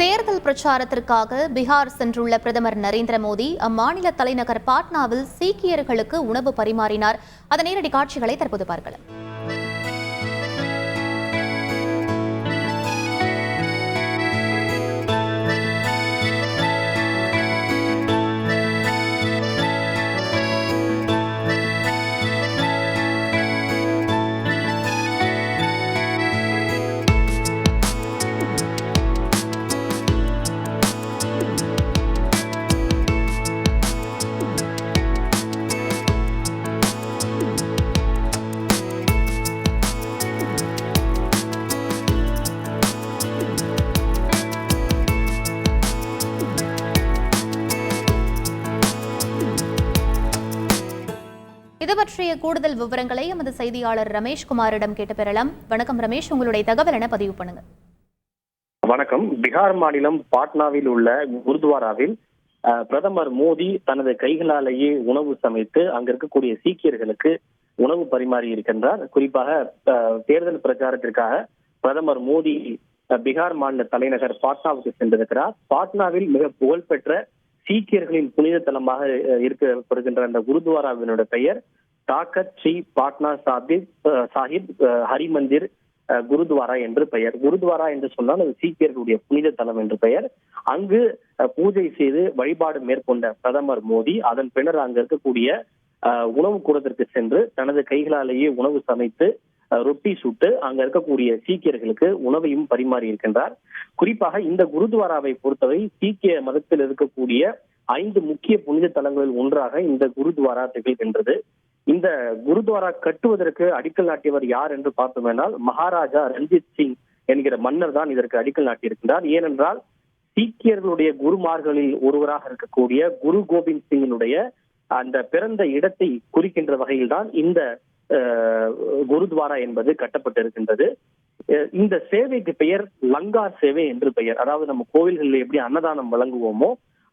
தேர்தல் பிரச்சாரத்திற்காக பீகார் சென்றுள்ள பிரதமர் நரேந்திர மோடி அம்மாநில தலைநகர் பாட்னாவில் சீக்கியர்களுக்கு உணவு பரிமாறினார். அதன் நேரடி காட்சிகளை தற்போது பார்க்கலாம். இது பற்றிய கூடுதல் விவரங்களை எமது செய்தியாளர் ரமேஷ்குமாரிடம் கேட்டு பெறலாம் வணக்கம் ரமேஷ் உங்களுடைய தகவல் என பதிவு பண்ணுங்க. வணக்கம். பீகார் மாநிலம் பாட்னாவில் உள்ள குருத்வாராவில் அஹ், பிரதமர் மோடி தனது கைகளாலேயே உணவு சமைத்து அங்க இருக்கக்கூடிய சீக்கியர்களுக்கு உணவு பரிமாறி இருக்கின்றார். குறிப்பாக தேர்தல் பிரச்சாரத்திற்காக பிரதமர் மோடி பீகார் மாநில தலைநகர் பாட்னாவுக்கு சென்றிருக்கிறார். பாட்னாவில் மிக புகழ்பெற்ற சீக்கியர்களின் புனித தலமாக இருக்கப்படுகின்ற அந்த குருத்வாராவினோட பெயர் தாக்கத் ஸ்ரீ பாட்னா சாஹிப் சாஹிப் ஹரிமந்திர் குருத்வாரா என்று பெயர். குருத்வாரா என்று சொன்னால் அது சீக்கியர்களுடைய புனித தலம் என்று பெயர். அங்கு அஹ், பூஜை செய்து வழிபாடு மேற்கொண்ட பிரதமர் மோடி அதன் பின்னர் அங்க இருக்கக்கூடிய உணவு கூடத்திற்கு சென்று தனது கைகளாலேயே உணவு சமைத்து அஹ், ரொட்டி சுட்டு அங்க இருக்கக்கூடிய சீக்கியர்களுக்கு உணவையும் பரிமாறி இருக்கின்றார். குறிப்பாக இந்த குருத்வாராவை பொறுத்தவரை சீக்கிய மதத்தில் இருக்கக்கூடிய ஐந்து முக்கிய புனித தலங்களில் ஒன்றாக இந்த குருத்வாரா திகழ்கின்றது. இந்த குருத்வாரா கட்டுவதற்கு அடிக்கல் நாட்டியவர் யார் என்று பார்த்தோமேனால் மகாராஜா ரஞ்சித் சிங் என்கிற மன்னர் தான் இதற்கு அடிக்கல் நாட்டியிருக்கின்றார். ஏனென்றால் சீக்கியர்களுடைய குருமார்களில் ஒருவராக இருக்கக்கூடிய குரு கோபிந்த் சிங்கினுடைய அந்த பிறந்த இடத்தை குறிக்கின்ற வகையில்தான் இந்த அஹ், குருத்வாரா என்பது கட்டப்பட்டிருக்கின்றது. இந்த சேவைக்கு பெயர் லங்கார் சேவை என்று பெயர். அதாவது நம்ம கோவில்களில் எப்படி அன்னதானம் வழங்குவோமோ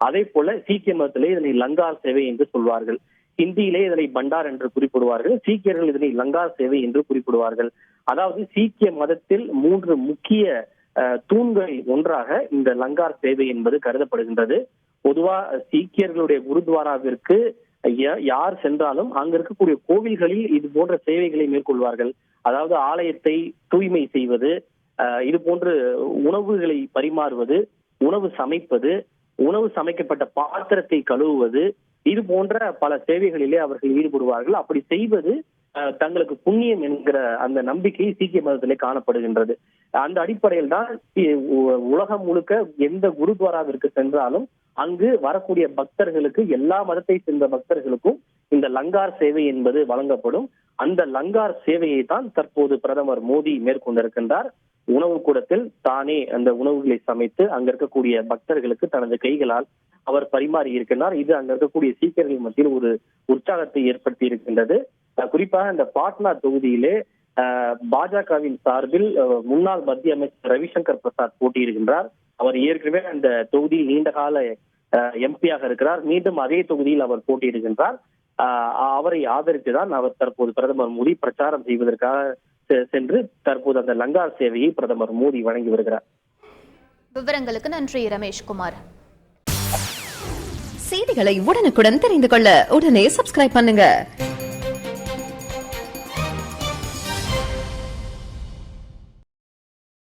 அதே போல சீக்கிய மதத்திலே இதனை லங்கார் சேவை என்று சொல்வார்கள். ஹிந்தியிலே இதனை பண்டார் என்று குறிப்பிடுவார்கள். சீக்கியர்கள் இதனை லங்கார் சேவை என்று குறிப்பிடுவார்கள். அதாவது சீக்கிய மதத்தில் மூன்று முக்கிய தூண்களில் ஒன்றாக இந்த லங்கார் சேவை என்பது கருதப்படுகின்றது. பொதுவா சீக்கியர்களுடைய குருத்வாராவிற்கு யார் சென்றாலும் அங்க இருக்கக்கூடிய கோவில்களில் இது போன்ற சேவைகளை மேற்கொள்வார்கள். அதாவது ஆலயத்தை தூய்மை செய்வது இது போன்று உணவுகளை பரிமாறுவது உணவு சமைப்பது உணவு சமைக்கப்பட்ட பாத்திரத்தை கழுவுவது இது போன்ற பல சேவைகளிலே அவர்கள் ஈடுபடுவார்கள். அப்படி செய்வது தங்களுக்கு புண்ணியம் என்கிற அந்த நம்பிக்கை சீக்கிய மதத்திலே காணப்படுகின்றது. அந்த அடிப்படையில் தான் உலகம் முழுக்க எந்த குருத்வாராவிற்கு சென்றாலும் அங்கு வரக்கூடிய பக்தர்களுக்கு எல்லா மதத்தை சேர்ந்த பக்தர்களுக்கும் இந்த லங்கார் சேவை என்பது வழங்கப்படும். அந்த லங்கார் சேவையை தான் தற்போது பிரதமர் மோடி மேற்கொண்டிருக்கின்றார். உணவு கூடத்தில் தானே அந்த உணவுகளை சமைத்து அங்க இருக்கக்கூடிய பக்தர்களுக்கு தனது கைகளால் அவர் பரிமாறி இருக்கின்றார். இது அங்க இருக்கக்கூடிய சீக்கியர்கள் மத்தியில் ஒரு உற்சாகத்தை ஏற்படுத்தி இருக்கின்றது. குறிப்பாக இந்த பாட்னா தொகுதியிலே பாஜகவின் சார்பில் முன்னாள் மத்திய அமைச்சர் ரவிசங்கர் பிரசாத் போட்டியிடுகின்றார். அவர் ஏற்கனவே அந்த தொகுதியில் நீண்ட கால எம்பியாக இருக்கிறார். மீண்டும் அதே தொகுதியில் அவர் போட்டியிடுகின்றார். அவரை ஆதரித்துதான் அவர் தற்போது பிரதமர் மோடி பிரச்சாரம் செய்வதற்காக சென்று தற்போது அந்த லங்கார் சேவையை பிரதமர் மோடி வழங்கி வருகிறார். விவரங்களுக்கு நன்றி ரமேஷ்குமார். செய்திகளை உடனுக்குடன் தெரிந்து கொள்ள உடனே சப்ஸ்கிரைப் பண்ணுங்க.